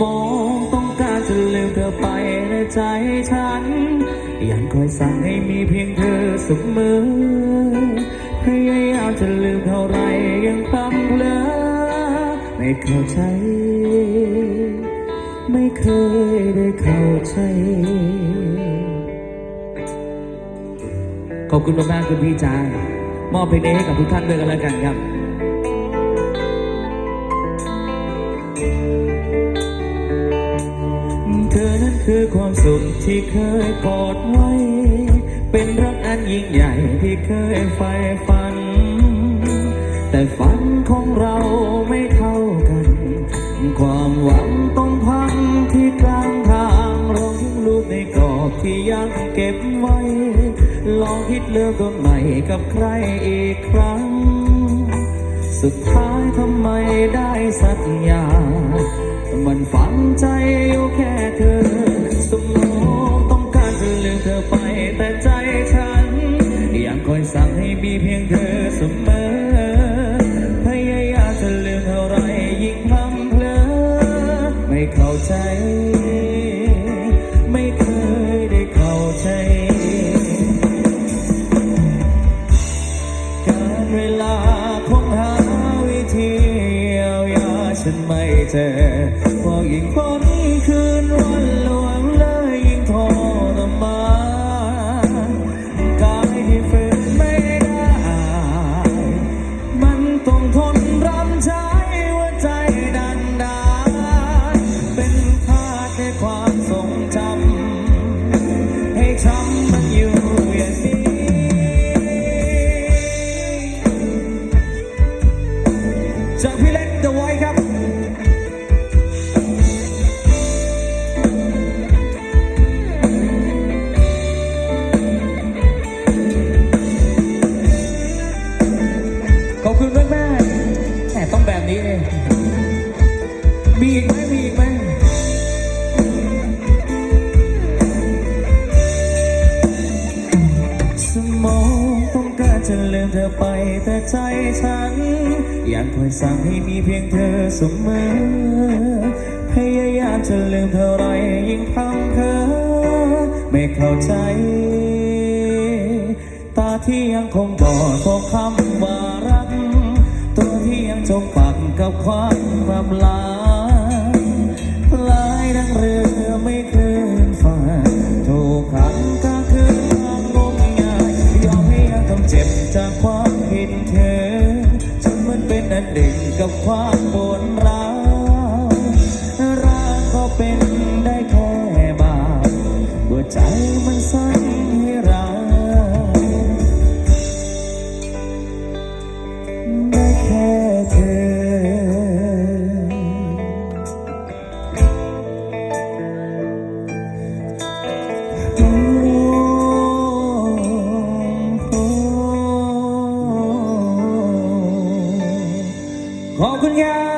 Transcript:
มองต้องการจะลืมเธอไปในใจฉัน ยังคอยสั่งให้มีเพียงเธอเสมอพยายามจะลืมเท่าไรยังพลัำเพลอไม่เข้าใจ ไม่เคยได้เข้าใจ ขอบคุณมากๆคุณพี่จามอบเพลงนี้ให้กับทุกท่านด้วยกันแล้วกันครับ คือความสุขที่เคยกอดไว้ เป็นรักอันยิ่งใหญ่ที่เคยใฝ่ฝัน แต่ฝันของเราไม่เท่ากัน ความหวังต้องพังที่กลางทางรองทิ้งลูกในกรอบที่ยังเก็บไว้ ลองคิดเลิกตัวใหม่กับใครอีกครั้ง สุดท้ายทำไมได้สักอย่าง สั่งให้มีเพียงเธอเสมอ พยายามจะลืมเท่าไรยิ่งพลัำเพลอไม่เข้าใจ ไม่เคยได้เข้าใจ การเวลาคงหาวิธีเยียวยาฉันไม่เจอพอยิ่งพ้นคืนวัน มต้องแบบนี้เองมีอีกไหมมีอีกไหมสมองต้องการจะลืมเธอไปแต่ใจฉัน ยังคอยสั่งให้มีเพียงเธอเสมอ พยายามจะลืมเท่าไรยิ่งพังเพอไม่เข้าใจ ตาที่ยังคงบอดพบคำว่า จงฝั่งกับความรำลาลายดังเรือไม่เคลื่อนฝ่าถูกขังก็คือความงมงายยอมให้ยังต้องเจ็บจากความผิดเธอจนมันเป็นอันหนึ่งกับความปวดร้าวรักก็เป็นได้แค่บาปหัวใจมันสั่น ขอบคุณครับ